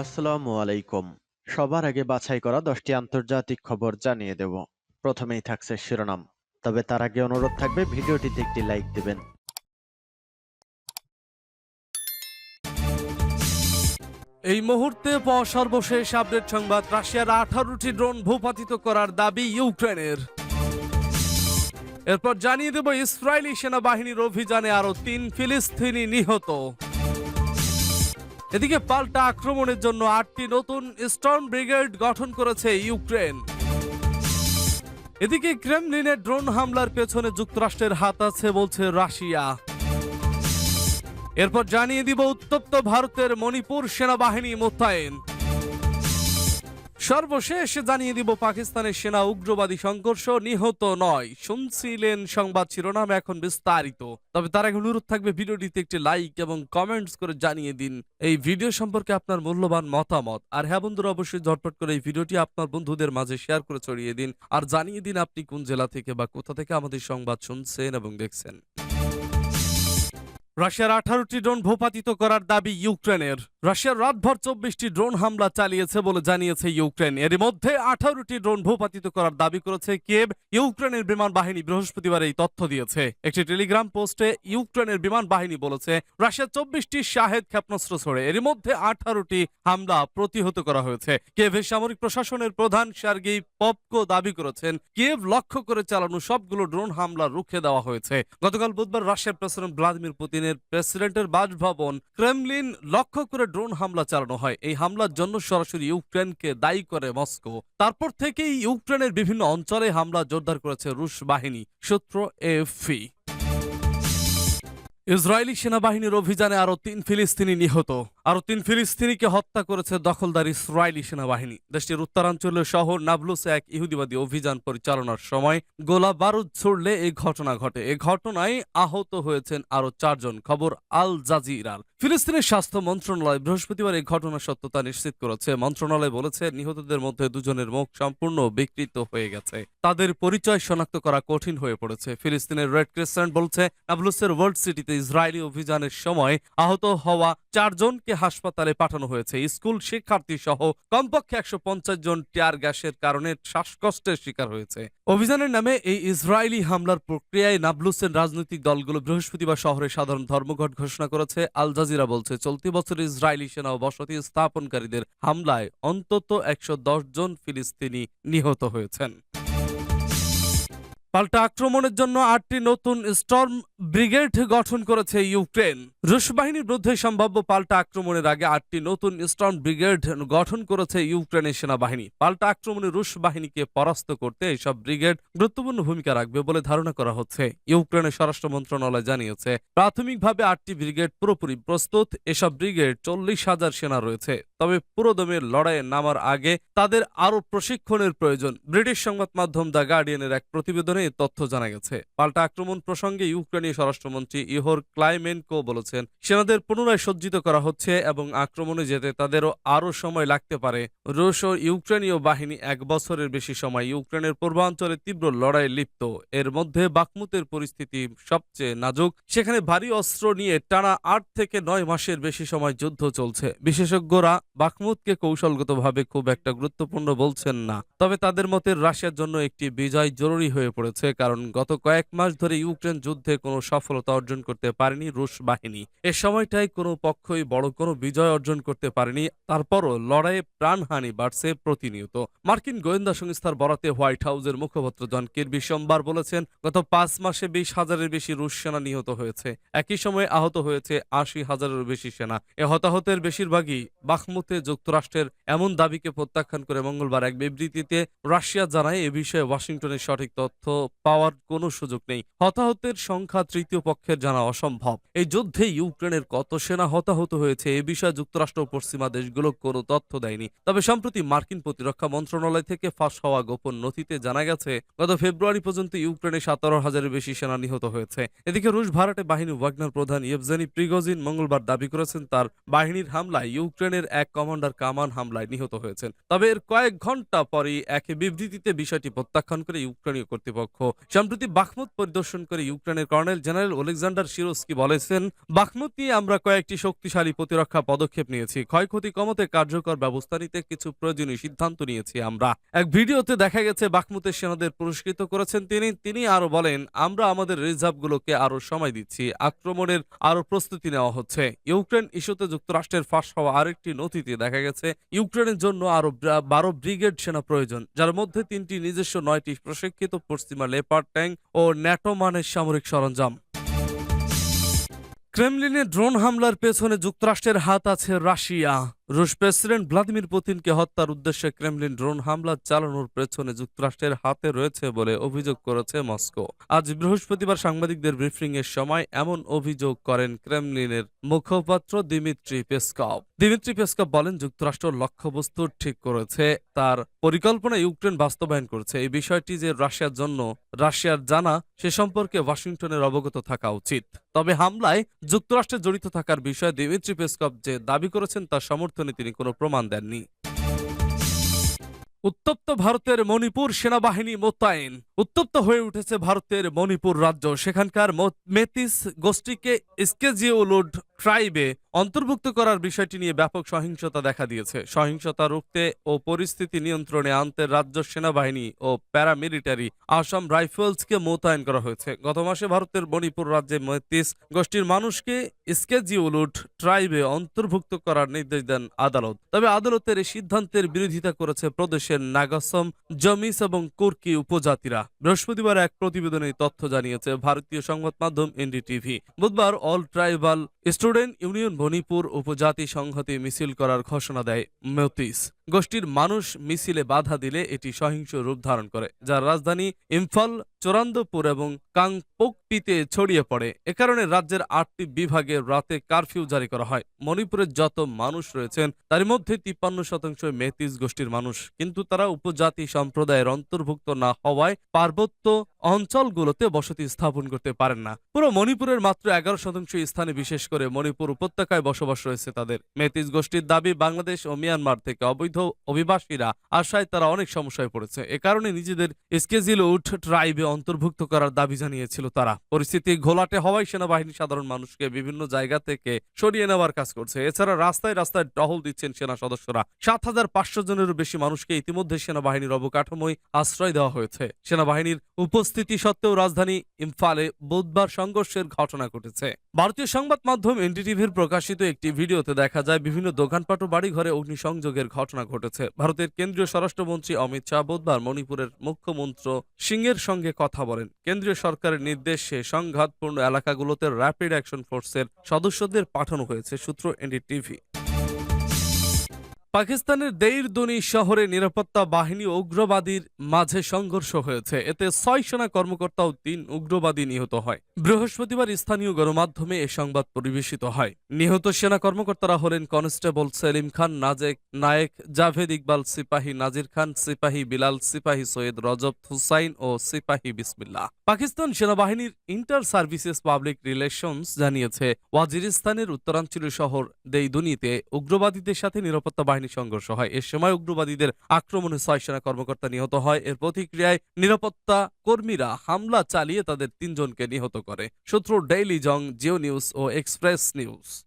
আসসালামু আলাইকুম। সবার আগে বাছাই করা দশটি আন্তর্জাতিক খবর জানিয়ে দেব। প্রথমেই থাকছে শিরোনাম। তবে তার আগে অনুরোধ থাকবে, ভিডিওটিতে একটি লাইক দিবেন। এই মুহূর্তে পাওয়া সর্বশেষ আপডেট সংবাদ, রাশিয়ার আঠারোটি ড্রোন ভূপাতিত করার দাবি ইউক্রেনের। এরপর জানিয়ে দেব, ইসরায়েলি সেনাবাহিনীর অভিযানে আরও তিন ফিলিস্তিনি নিহত। এদিকে পাল্টা আক্রমণের জন্য আটটি নতুন স্টর্ম ব্রিগেড গঠন করেছে ইউক্রেন। এদিকে ক্রেমলিনে ড্রোন হামলার পেছনে যুক্তরাষ্ট্রের হাত আছে বলছে রাশিয়া। এরপর জানিয়ে দিব উত্তপ্ত ভারতের মণিপুর সেনাবাহিনী মোতায়েন। সর্বশেষ জানিয়ে দিব, পাকিস্তানের সেনা উগ্রবাদী সংঘর্ষ নিহত নয়। শুনছিলেন সংবাদ শিরোনাম এখন বিস্তারিত। তবে তার আগে অনুরোধ থাকবে, ভিডিওটিতে একটি লাইক এবং কমেন্টস করে জানিয়ে দিন এই ভিডিও সম্পর্কে আপনার মূল্যবান মতামত। আর হ্যাঁ বন্ধুরা, অবশ্যই ঝটপট করে এই ভিডিওটি আপনার বন্ধুদের মাঝে শেয়ার করে ছড়িয়ে দিন। আর জানিয়ে দিন আপনি কোন জেলা থেকে বা কোথা থেকে আমাদের সংবাদ শুনছেন এবং দেখছেন। রাশিয়ার আঠারোটি ড্রোন ভূপাতিত করার দাবি ইউক্রেনের। রাশিয়ার রাতভর চব্বিশটি ড্রোন হামলা চালিয়েছে বলে জানিয়েছে ইউক্রেন। এর মধ্যে আঠারোটি ড্রোন ভূপাতিত করার দাবি করেছে কেব ইউক্রেনের বিমান বাহিনী বৃহস্পতিবার এই তথ্য দিয়েছে। একটি টেলিগ্রাম পোস্টে ইউক্রেনের বিমান বাহিনী বলেছে, রাশিয়ার চব্বিশটি শাহেদ ক্ষেপণাস্ত্র ছড়ে। এর মধ্যে আঠারোটি হামলা প্রতিহত করা হয়েছে। কেভের সামরিক প্রশাসনের প্রধান সার্গি পপকো দাবি করেছেন কেভ লক্ষ্য করে চালানো সবগুলো ড্রোন হামলা রুখে দেওয়া হয়েছে। গতকাল বুধবার রাশিয়ার প্রেসিডেন্ট ভ্লাদিমির পুতিনের প্রেসিডেন্টের বাসভবন ক্রেমলিন লক্ষ্য করে ড্রোন হামলা চালানো হয়। এই হামলার জন্য সরাসরি ইউক্রেনকে দায়ী করে মস্কো। তারপর থেকেই ইউক্রেনের বিভিন্ন অঞ্চলে হামলা জোরদার করেছে রুশ বাহিনী, সূত্র এফি ইসরায়েলি সেনাবাহিনীর অভিযানে আরও তিন ফিলিস্তিনি নিহত। আরও তিন ফিলিস্তিনিকে হত্যা করেছে দখলদার ইসরায়েলি সেনাবাহিনী। দেশটির উত্তরাঞ্চলীয় শহর নাবলুসে এক ইহুদিবাদী অভিযান পরিচালনার সময় গোলা বারুদ ছুড়লে এই ঘটনা ঘটে। এ ঘটনায় আহত হয়েছেন আরও চারজন, খবর আল জাজিরার। ফিলিস্তিনের স্বাস্থ্য মন্ত্রণালয় বৃহস্পতিবার এই ঘটনার সত্যতা নিশ্চিত করেছে। মন্ত্রণালয় বলেছে, নিহতদের মধ্যে দুজনের মুখ সম্পূর্ণ বিকৃত হয়ে গেছে। তাদের পরিচয় শনাক্ত করা কঠিন হয়ে পড়েছে। ফিলিস্তিনের রেড ক্রিসেন্ট বলছে, নাবলুসের ওয়ার্ল্ড সিটিতে ইসরায়েলি অভিযানের সময় আহত হওয়া চারজনকে হাসপাতালে পাঠানো হয়েছে। স্কুল শিক্ষার্থী সহ কমপক্ষে একশো পঞ্চাশ জন টিয়ার গ্যাসের কারণে শ্বাসকষ্টের শিকার হয়েছে। অভিযানের নামে এই ইসরায়েলি হামলার প্রক্রিয়ায় নাবলুসের রাজনৈতিক দলগুলো বৃহস্পতিবার শহরে সাধারণ ধর্মঘট ঘোষণা করেছে। আল জাজিরা বলছে, চলতি বছর ইসরায়েলি সেনা ও বসতি স্থাপনকারীদের হামলায় অন্তত একশো দশ জন ফিলিস্তিনি নিহত হয়েছেন। পাল্টা আক্রমণের জন্য আটটি নতুন স্টর্ম ব্রিগেড গঠন করেছে ইউক্রেন। রুশ বাহিনীর বিরুদ্ধে সম্ভাব্য পাল্টা আক্রমণের আগে আটটি নতুন স্টর্ম ব্রিগেড গঠন করেছে ইউক্রেনের সেনাবাহিনী। পাল্টা আক্রমণে রুশ বাহিনীকে পরাস্ত করতে এসব ব্রিগেড গুরুত্বপূর্ণ ভূমিকা রাখবে বলে ধারণা করা হচ্ছে। ইউক্রেনের স্বরাষ্ট্র মন্ত্রণালয় জানিয়েছে, প্রাথমিকভাবে আটটি ব্রিগেড পুরোপুরি প্রস্তুত, এসব ব্রিগেড চল্লিশ হাজার সেনা রয়েছে। তবে পুরোদমের লড়াইয়ে নামার আগে তাদের আরও প্রশিক্ষণের প্রয়োজন। ব্রিটিশ সংবাদ মাধ্যম দ্য গার্ডিয়ানের এক প্রতিবেদনে তথ্য জানা গেছে। পাল্টা আক্রমণ প্রসঙ্গে ইউক্রেনীয় স্বরাষ্ট্রমন্ত্রী ইহোর ক্লাইমেনকো বলেছেন, সেনাদের পুনরায় সজ্জিত করা হচ্ছে এবং আক্রমণে যেতে তাদেরও আরও সময় লাগতে পারে। রুশ ও ইউক্রেনীয় বাহিনী এক বছরের বেশি সময় ইউক্রেনের পূর্বাঞ্চলে তীব্র লড়াইয়ে লিপ্ত। এর মধ্যে বাকমুতের পরিস্থিতি সবচেয়ে নাজুক। সেখানে ভারী অস্ত্র নিয়ে টানা আট থেকে নয় মাসের বেশি সময় যুদ্ধ চলছে। বিশেষজ্ঞরা বাকমুতকে কৌশলগতভাবে খুব একটা গুরুত্বপূর্ণ বলছেন না, তবে তাদের মতে রাশিয়ার জন্য একটি বিজয় জরুরি হয়ে পড়েছে, কারণ গত কয়েক মাস ধরে ইউক্রেন যুদ্ধে কোনো সফলতা অর্জন করতে পারেনি রুশ বাহিনী। এ সময়টায় কোনো পক্ষই বড় কোনো বিজয় অর্জন করতে পারেনি, তারপরও লড়াইয়ে প্রাণহানি বাড়ছে প্রতিনিয়ত। মার্কিন গোয়েন্দা সংস্থার বরাতে হোয়াইট হাউসের মুখপাত্র জন কিরবি সোমবার বলেছেন, গত পাঁচ মাসে বিশ হাজারের বেশি রুশ সেনা নিহত হয়েছে। একই সময়ে আহত হয়েছে আশি হাজারের বেশি সেনা। এ হতাহতের বেশিরভাগই বাখমুতে যুক্তরাষ্ট্রের এমন দাবিকে প্রত্যাখ্যান করে মঙ্গলবার এক বিবৃতিতে রাশিয়া জানায়, এ বিষয়ে ওয়াশিংটনের সঠিক তথ্য পাওয়ার কোনো সুযোগ নেই। হতাহতের সংখ্যা তৃতীয় পক্ষের জানা অসম্ভব। এই যুদ্ধে ইউক্রেনের কত সেনা হতাহত হয়েছে, এ বিষয়ে যুক্তরাষ্ট্র পশ্চিমা দেশগুলো কোনো তথ্য দেয়নি। তবে সম্প্রতি মার্কিন প্রতিরক্ষা মন্ত্রণালয় থেকে ফাঁস হওয়া গোপন নথিতে জানা গেছে, গত ফেব্রুয়ারি পর্যন্ত ইউক্রেনে সতেরো হাজারের বেশি সেনা নিহত হয়েছে। এদিকে রুশ ভাড়াটে বাহিনী ওয়াগনার প্রধান ইয়েভজেনি প্রিগোজিন মঙ্গলবার দাবি করেছেন, তার বাহিনীর হামলায় ইউক্রেনের এক কমান্ডার কামান হামলায় নিহত হয়েছেন। তবে এর কয়েক ঘণ্টা পরই এক বিবৃতিতে বিষয়টি প্রত্যাখ্যান করে ইউক্রেনীয় কর্তৃপক্ষ। সম্প্রতি বাখমুত পরিদর্শন করে ইউক্রেনের colonel lieutenant general Oleksandr Syrskyi বলেছেন বাখমুত নিয়ে আমরা কয়েকটি শক্তিশালী প্রতিরক্ষা পদক্ষেপ নিয়েছি। ক্ষয়ক্ষতি কমাতে কার্যকর ব্যবস্থা নিতে কিছু প্রয়োজনীয় সিদ্ধান্ত নিয়েছি আমরা। এক ভিডিওতে দেখা গেছে বাখমুতের সেনাদের পুরস্কৃত করেছেন তিনি। তিনি আরও বলেন, আমরা আমাদের রিজার্ভগুলোকে আরও সময় দিচ্ছি। আক্রমণের আরও প্রস্তুতি নেওয়া হচ্ছে। ইউক্রেন ইস্যুতে যুক্তরাষ্ট্রের ফাঁস হওয়া আরেকটি নথিতে দেখা গেছে, ইউক্রেনের জন্য আরও বারো ব্রিগেড সেনা প্রয়োজন, যার মধ্যে তিনটি নিজস্ব, নয়টি প্রশিক্ষিত পশ্চিমা লেপার ট্যাঙ্ক ও ন্যাটো মানের সামরিক সরঞ্জাম ক্রেমলিনে ড্রোন হামলার পেছনে যুক্তরাষ্ট্রের হাত আছে রাশিয়া। রুশ প্রেসিডেন্ট ভ্লাদিমির পুতিনকে হত্যার উদ্দেশ্যে ক্রেমলিন ড্রোন হামলা চালানোর পেছনে যুক্তরাষ্ট্রের হাতে রয়েছে বলে অভিযোগ করেছে মস্কো। আজ বৃহস্পতিবার সাংবাদিকদের ব্রিফিং এর সময় এমন অভিযোগ করেন ক্রেমলিনের মুখপাত্র দিমিত্রি পেসকভ। দিমিত্রি পেসকভ বলেন, যুক্তরাষ্ট্র লক্ষ্যবস্তু ঠিক করেছে, তার পরিকল্পনা ইউক্রেন বাস্তবায়ন করছে। এই বিষয়টি যে রাশিয়ার জন্য রাশিয়ার জানা, সে সম্পর্কে ওয়াশিংটনের অবগত থাকা উচিত। তবে হামলায় যুক্তরাষ্ট্রে জড়িত থাকার বিষয়ে দিমিত্রি পেসকভ যে দাবি করেছেন তার সমর্থনে তিনি কোনো প্রমাণ দেননি। উত্তপ্ত ভারতের মণিপুর সেনাবাহিনী মোতায়েন। উত্তপ্ত হয়ে উঠেছে ভারতের মণিপুর রাজ্য। সেখানকার মেতিস গোষ্ঠীকে স্কেজিওলুড ট্রাইবে অন্তর্ভুক্ত করার বিষয়টি নিয়ে ব্যাপক সহিংসতা দেখা দিয়েছে। সহিংসতা রুখতে ও পরিস্থিতি নিয়ন্ত্রণে আনতে রাজ্য সেনাবাহিনী ও প্যারামিলিটারি আসাম রাইফেলসকে মোতায়েন করা হয়েছে। গত মাসে ভারতের মণিপুর রাজ্যে মেতিস গোষ্ঠীর মানুষকে স্কেজিওলুড ট্রাইবে অন্তর্ভুক্ত করার নির্দেশ দেন আদালত। তবে আদালতের এই সিদ্ধান্তের বিরোধিতা করেছে প্রদেশের নাগাসম, জমিস এবং কুর্কি উপজাতিরা। বৃহস্পতিবার এক প্রতিবেদনে তথ্য জানিয়েছে ভারতীয় সংবাদ মাধ্যম এনডিটিভি। বুধবার all tribal student union Manipur উপজাতি সংহতি মিছিল করার ঘোষণা দেয় মেতিস। গোষ্ঠীর মানুষ মিছিলে বাধা দিলে এটি সহিংস রূপ ধারণ করে, যার রাজধানী ইম্ফল, চোরান্দপুর এবং কাংপোকপিতে ছড়িয়ে পড়ে। এ কারণে রাজ্যের আটটি বিভাগে রাতে কারফিউ জারি করা হয়। মণিপুরের যত মানুষ রয়েছেন তার মধ্যে তিপ্পান্ন শতাংশ মেতিস গোষ্ঠীর মানুষ। কিন্তু তারা উপজাতি সম্প্রদায়ের অন্তর্ভুক্ত না হওয়ায় পার্বত্য অঞ্চলগুলোতে বসতি স্থাপন করতে পারেন না। পুরো মণিপুরের মাত্র এগারো শতাংশ স্থানে বিশেষ করে মণিপুর উপত্যকায় বসবাস রয়েছে তাদের। মেতিস গোষ্ঠীর দাবি বাংলাদেশ ও মিয়ানমার থেকে অবৈধ অভিবাসীরা আশায় তারা অনেক সমস্যায় পড়েছে। এ কারণে নিজেদের স্কেজিল উঠ ট্রাইবে অন্তর্ভুক্ত করার দাবি জানিয়েছিল তারা। পরিস্থিতি ঘোলাটে হওয়ায় সেনাবাহিনী সাধারণ মানুষকে বিভিন্ন জায়গা থেকে সরিয়ে নেওয়ার কাজ করছে। এছাড়া রাস্তায় রাস্তায় টহল দিচ্ছেন সেনা সদস্যরা। সাত হাজার পাঁচশো জনেরও বেশি মানুষকে ইতিমধ্যে সেনাবাহিনীর অবকাঠামোয় আশ্রয় দেওয়া হয়েছে। সেনাবাহিনীর উপস্থিতি সত্ত্বেও রাজধানী ইম্ফালে বুধবার সংঘর্ষের ঘটনা ঘটেছে। ভারতীয় সংবাদ মাধ্যম এনডিটিভির প্রকাশিত একটি ভিডিওতে দেখা যায়, বিভিন্ন দোকানপাট ও বাড়িঘরে অগ্নিসংযোগের ঘটনা ঘটেছে। ভারতের কেন্দ্রীয় স্বরাষ্ট্রমন্ত্রী অমিত শাহ বুধবার মণিপুরের মুখ্যমন্ত্রী সিংয়ের সঙ্গে কথা বলেন। কেন্দ্রীয় সরকারের নির্দেশে সংঘাতপূর্ণ এলাকাগুলোতে র্যাপিড অ্যাকশন ফোর্সের সদস্যদের পাঠানো হয়েছে, সূত্র এনডিটিভি। পাকিস্তানের দেইরদুনি শহরে নিরাপত্তা বাহিনী উগ্রবাদীর মাঝে সংঘর্ষ হয়েছে। এতে ছয় সেনা কর্মকর্তা ও তিন উগ্রবাদী নিহত হয়। বৃহস্পতিবার স্থানীয় গণমাধ্যমে এ সংবাদ পরিবেশিত হয়। নিহত সেনা কর্মকর্তারা হলেন কনস্টেবল সেলিম খান, নাজেক নায়েক, জাভেদ ইকবাল, সিপাহী নাজির খান, সিপাহী বিলাল, সিপাহী সৈয়দ রজব হুসাইন ও সিপাহী বিসমিল্লাহ। পাকিস্তান সেনাবাহিনীর ইন্টার সার্ভিসেস পাবলিক রিলেশনস জানিয়েছে, ওয়াজিরিস্তানের উত্তরাঞ্চলীয় শহর দেইদুনিতে উগ্রবাদীদের সাথে নিরাপত্তা বাহিনী সংঘর্ষ হয়। এ সময় উগ্রবাদীদের আক্রমণে ছয় সেনা কর্মকর্তা নিহত হয়। এর প্রতিক্রিয়ায় নিরাপত্তা কর্মীরা হামলা চালিয়ে তাদের তিনজনকে নিহত করে। সূত্র ডেইলি জং, জিও নিউজ ও এক্সপ্রেস নিউজ।